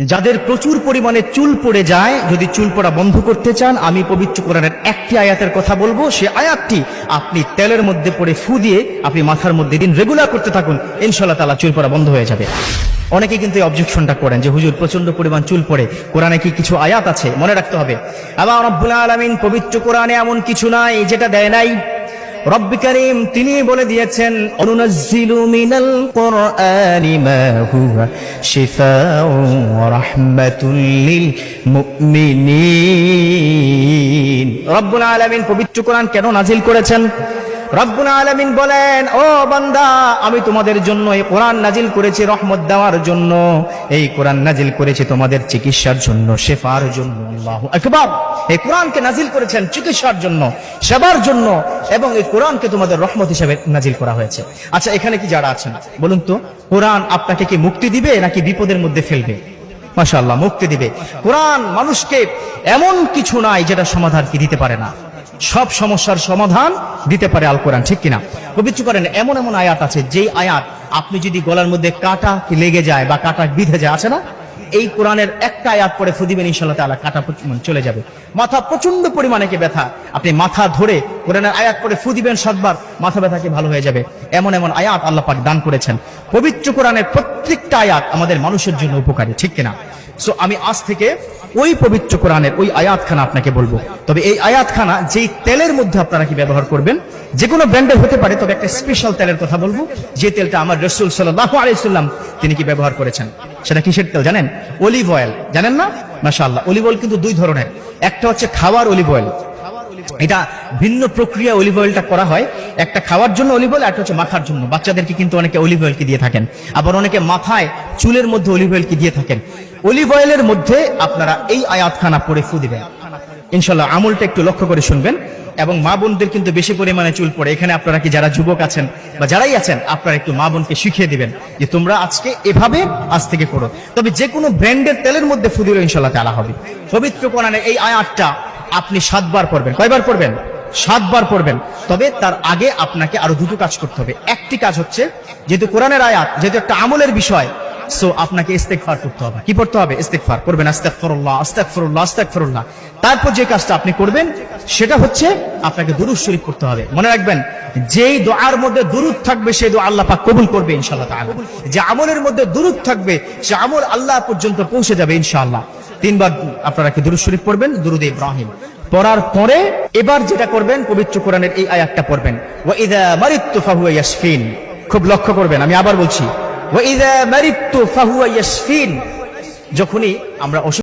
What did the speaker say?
যাদের প্রচুর পরিমাণে চুল পড়ে যায়, যদি চুল পড়া বন্ধ করতে চান, আমি পবিত্র কোরআনের একটি আয়াতের কথা বলব। সে আয়াতটি আপনি তেলের মধ্যে পড়ে ফু দিয়ে আপনি মাথার মধ্যে দিন রেগুলার করতে থাকুন ইনশাল্লাহ তালা চুল পড়া বন্ধ হয়ে যাবে। অনেকে কিন্তু এই অবজেকশনটা করেন যে, হুজুর প্রচণ্ড পরিমাণ চুল পড়ে। কোরআনে কি কিছু আয়াত আছে? মনে রাখতে হবে। আবার রব্বুল আলামিন পবিত্র কোরআনে এমন কিছু নাই যেটা দেয় নাই। রব্বি করিম তিনি বলে দিয়েছেন, অনুনাজ্জিলু মিনাল কোরআনি মা হুয়া শিফাউ ওয়া রাহমাতুল লিল মুমিনিন। রব্বুল আলামিন পবিত্র কোরআন কেন নাজিল করেছেন? রব্বুল আলামিন বলেন, ও বান্দা, আমি তোমাদের জন্য এই কোরআন নাজিল করেছি রহমত দেওয়ার জন্য। এই কোরআন নাজিল করেছি তোমাদের চিকিৎসার জন্য, শেফার জন্য। আকবার। এই কোরআনকে নাজিল করেছেন চিকিৎসার জন্য, সেবার জন্য এবং এই কোরআনকে তোমাদের রহমত হিসেবে নাজিল করা হয়েছে। আচ্ছা এখানে কি যারা আছেন, বলুন তো, কোরআন আপনাকে কি মুক্তি দিবে নাকি বিপদের মধ্যে ফেলবে? মাশাআল্লাহ, মুক্তি দিবে। কোরআন মানুষকে এমন কিছু নাই যেটা সমাধান কি দিতে পারে না। সব সমস্যার সমাধান দিতে পারে আল কোরআন, ঠিক কিনা? পবিত্র করেন, এমন এমন আয়াত আছে, যেই আয়াত আপনি যদি গলার মধ্যে কাটা লেগে যায় বা কাটা বিঁধে যায়, আছে না? এই কোরআনের একটা আয়াত পরে ফুদিবেন ইনশাল্লাহ তাআলা, কাটা প্রচ- চলে যাবে। মাথা প্রচণ্ড পরিমাণে কি ব্যথা? আপনি মাথা ধরে কোরআনের আয়াত পরে ফুদিবেন সাতবার, মাথা ব্যথা কি ভালো হয়ে যাবে? এমন এমন আয়াত আল্লাহ পাক দান করেছেন। পবিত্র কোরআনের প্রত্যেকটা আয়াত আমাদের মানুষের জন্য উপকারী, ঠিক কিনা? সো আমি আজ থেকে ওই পবিত্র কোরআনের ওই আয়াতখানা আপনাকে বলব। তবে এই আয়াতখানা যেই তেলের মধ্যে আপনারা কি ব্যবহার করবেন যে কোনো ব্র্যান্ডের হতে পারে, তবে একটা স্পেশাল তেলের কথা বলব, যে তেলটা আমার রসুল সাল্লাহ আলাইসাল্লাম তিনি কি ব্যবহার করেছেন। সেটা কিসের তেল জানেন? Olive oil. জানেন না? মাশাআল্লাহ, অলিভ অয়েল কিন্তু দুই ধরনের। একটা হচ্ছে খাওয়ার অলিভ অয়েল এটা ভিন্ন প্রক্রিয়া অলিভ অয়েলটা করা হয়। একটা খাওয়ার জন্য অলিভ অয়েল একটা হচ্ছে মাখার জন্য। বাচ্চাদেরকে কিন্তু অনেকে অলিভ অয়েল কি দিয়ে থাকেন। আবার অনেকে মাথায় চুলের মধ্যে অলিভ অয়েল কি দিয়ে থাকেন। অলিভ অয়েলের মধ্যে আপনারা এই আয়াতখানা পরে ফু দিবেন। ইনশাল্লাহ আমলটা একটু লক্ষ্য করে শুনবেন। এবং মা বোনদের কিন্তু বেশি পরিমাণে চুল পড়ে। এখানে আপনারা কি যারা যুবক আছেন বা যারাই আছেন, আপনারা একটু মা বোনকে শিখিয়ে দিবেন যে তোমরা আজকে এভাবে আজ থেকে করো তবে যে কোনো ব্র্যান্ডের তেলের মধ্যে ফু দিলে ইনশাল্লাহ তালা হবে। পবিত্র কোরআনের এই আয়াতটা আপনি সাতবার পড়বেন। কয়বার পড়বেন? সাতবার পড়বেন। তবে তার আগে আপনাকে আরও দুটো কাজ করতে হবে। একটি কাজ হচ্ছে, যেহেতু কোরআনের আয়াত, যেহেতু একটা আমলের বিষয় সো আপনাকে ইস্তেগফার করতে হবে। কি পড়তে হবে? ইস্তেগফার। করবেন আস্তাগফিরুল্লাহ আস্তাগফিরুল্লাহ আস্তাগফিরুল্লাহ। তারপর যে কাজটা আপনি করবেন, সেটা হচ্ছে আপনাকে দুরূদ শরীফ করতে হবে। মনে রাখবেন, যেই দোয়ার মধ্যে দুরুদ থাকবে, সেই দোয়া আল্লাহ পাক কবুল করবে ইনশাআল্লাহ তাআলা। যে আমলের মধ্যে দুরুদ থাকবে, সে আমল আল্লাহ পর্যন্ত পৌঁছে যাবে ইনশাআল্লাহ। তিনবার আপনারা কি দুরুদ শরীফ পড়বেন? দুরুদ ইব্রাহিম। পড়ার পরে এবার যেটা করবেন, পবিত্র কোরআনের এই আয়াতটা পড়বেন। ওয়া ইযা মারিতু ফাহুয়া ইয়াশফিন। খুব লক্ষ্য করবেন, আমি আবার বলছি। ওয়া ইযা মারিতু ফাহুয়া ইয়াশফিন। যখনই আমরা